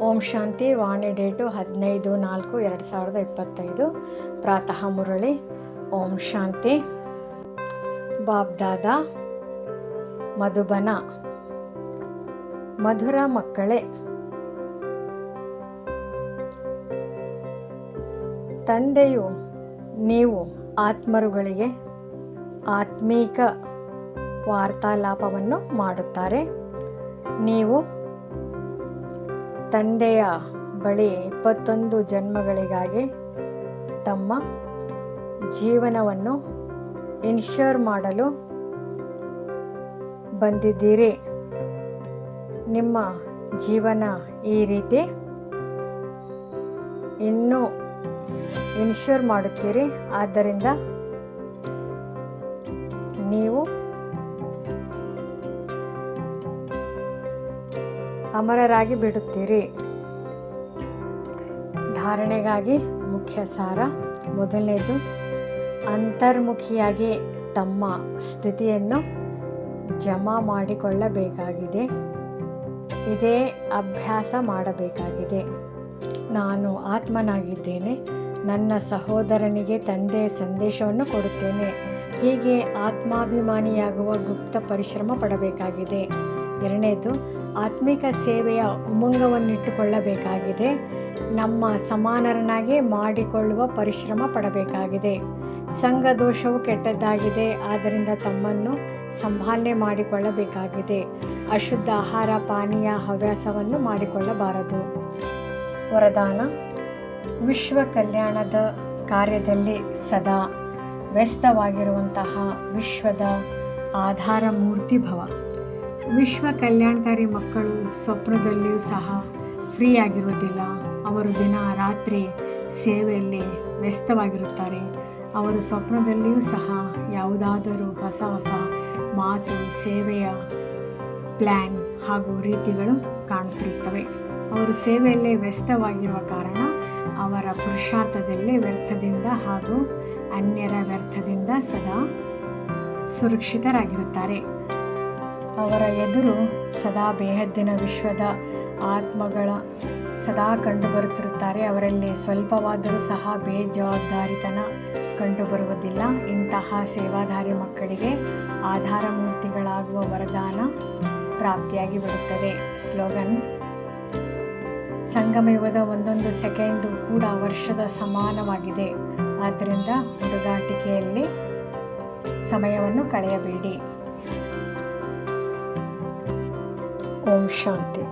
ಓಂ ಶಾಂತಿ, ವಾಣಿ date ಹದಿನೈದು ನಾಲ್ಕು ಎರಡು ಸಾವಿರದ ಇಪ್ಪತ್ತೈದು. ಪ್ರಾತಃ ಮುರಳಿ, ಓಂ ಶಾಂತಿ. ಬಾಬ್ದಾದ ಮಧುಬನ. ಮಧುರ ಮಕ್ಕಳೇ, ತಂದೆಯು ನೀವು ಆತ್ಮರುಗಳಿಗೆ ಆತ್ಮೀಕ ವಾರ್ತಾಲಾಪವನ್ನು ಮಾಡುತ್ತಾರೆ. ನೀವು ತಂದೆಯ ಬಳಿ ಇಪ್ಪತ್ತೊಂದು ಜನ್ಮಗಳಿಗಾಗಿ ತಮ್ಮ ಜೀವನವನ್ನು ಇನ್ಶ್ಯೂರ್ ಮಾಡಲು ಬಂದಿದ್ದೀರಿ. ನಿಮ್ಮ ಜೀವನ ಈ ರೀತಿ ಇನ್ನೂ ಇನ್ಶ್ಯೂರ್ ಮಾಡುತ್ತೀರಿ. ಆದ್ದರಿಂದ ನೀವು ಅಮರರಾಗಿ ಬಿಡುತ್ತೀರಿ. ಧಾರಣೆಗಾಗಿ ಮುಖ್ಯ ಸಾರ. ಮೊದಲನೇದು, ಅಂತರ್ಮುಖಿಯಾಗಿ ತಮ್ಮ ಸ್ಥಿತಿಯನ್ನು ಜಮಾ ಮಾಡಿಕೊಳ್ಳಬೇಕಾಗಿದೆ. ಇದೇ ಅಭ್ಯಾಸ ಮಾಡಬೇಕಾಗಿದೆ. ನಾನು ಆತ್ಮನಾಗಿದ್ದೇನೆ. ನನ್ನ ಸಹೋದರನಿಗೆ ತಂದೆ ಸಂದೇಶವನ್ನು ಕೊಡುತ್ತೇನೆ. ಹೀಗೆ ಆತ್ಮಾಭಿಮಾನಿಯಾಗುವ ಗುಪ್ತ ಪರಿಶ್ರಮ ಪಡಬೇಕಾಗಿದೆ. ಎರಡನೇದು, ಆತ್ಮಿಕ ಸೇವೆಯ ಉಮಂಗವನ್ನಿಟ್ಟುಕೊಳ್ಳಬೇಕಾಗಿದೆ. ನಮ್ಮ ಸಮಾನರನ್ನಾಗಿ ಮಾಡಿಕೊಳ್ಳುವ ಪರಿಶ್ರಮ ಪಡಬೇಕಾಗಿದೆ. ಸಂಘ ದೋಷವು ಕೆಟ್ಟದ್ದಾಗಿದೆ, ಆದ್ದರಿಂದ ತಮ್ಮನ್ನು ಸಂಭಾಲನೆ ಮಾಡಿಕೊಳ್ಳಬೇಕಾಗಿದೆ. ಅಶುದ್ಧ ಆಹಾರ, ಪಾನೀಯ, ಹವ್ಯಾಸವನ್ನು ಮಾಡಿಕೊಳ್ಳಬಾರದು. ವರದಾನ, ವಿಶ್ವ ಕಲ್ಯಾಣದ ಕಾರ್ಯದಲ್ಲಿ ಸದಾ ವ್ಯಸ್ತವಾಗಿರುವಂತಹ ವಿಶ್ವದ ಆಧಾರ ಮೂರ್ತಿ ಭವ. ವಿಶ್ವ ಕಲ್ಯಾಣಕಾರಿ ಮಕ್ಕಳು ಸ್ವಪ್ನದಲ್ಲಿಯೂ ಸಹ ಫ್ರೀ ಆಗಿರುವುದಿಲ್ಲ. ಅವರು ದಿನ ರಾತ್ರಿ ಸೇವೆಯಲ್ಲಿ ವ್ಯಸ್ತವಾಗಿರುತ್ತಾರೆ. ಅವರು ಸ್ವಪ್ನದಲ್ಲಿಯೂ ಸಹ ಯಾವುದಾದರೂ ಹೊಸ ಹೊಸ ಮಾತು, ಸೇವೆಯ ಪ್ಲ್ಯಾನ್ ಹಾಗೂ ರೀತಿಗಳು ಕಾಣುತ್ತಿರುತ್ತವೆ. ಅವರು ಸೇವೆಯಲ್ಲೇ ವ್ಯಸ್ತವಾಗಿರುವ ಕಾರಣ ಅವರ ಪುರುಷಾರ್ಥದಲ್ಲೇ ವ್ಯರ್ಥದಿಂದ ಹಾಗೂ ಅನ್ಯರ ವ್ಯರ್ಥದಿಂದ ಸದಾ ಸುರಕ್ಷಿತರಾಗಿರುತ್ತಾರೆ. ಅವರ ಎದುರು ಸದಾ ಬೇಹದ್ದಿನ ವಿಶ್ವದ ಆತ್ಮಗಳ ಸದಾ ಕಂಡುಬರುತ್ತಿರುತ್ತಾರೆ. ಅವರಲ್ಲಿ ಸ್ವಲ್ಪವಾದರೂ ಸಹ ಬೇಜವಾಬ್ದಾರಿತನ ಕಂಡುಬರುವುದಿಲ್ಲ. ಇಂತಹ ಸೇವಾಧಾರಿ ಮಕ್ಕಳಿಗೆ ಆಧಾರ ಮೂರ್ತಿಗಳಾಗುವ ವರದಾನ ಪ್ರಾಪ್ತಿಯಾಗಿ ಬರುತ್ತದೆ. ಸ್ಲೋಗನ್ ಸಂಗಮಯುಗದ ಒಂದೊಂದು ಸೆಕೆಂಡು ಕೂಡ ವರ್ಷದ ಸಮಾನವಾಗಿದೆ. ಆದ್ದರಿಂದ ಹುಡುಗಾಟಿಕೆಯಲ್ಲಿ ಸಮಯವನ್ನು ಕಳೆಯಬೇಡಿ. ಓಂ ಶಾಂತಿ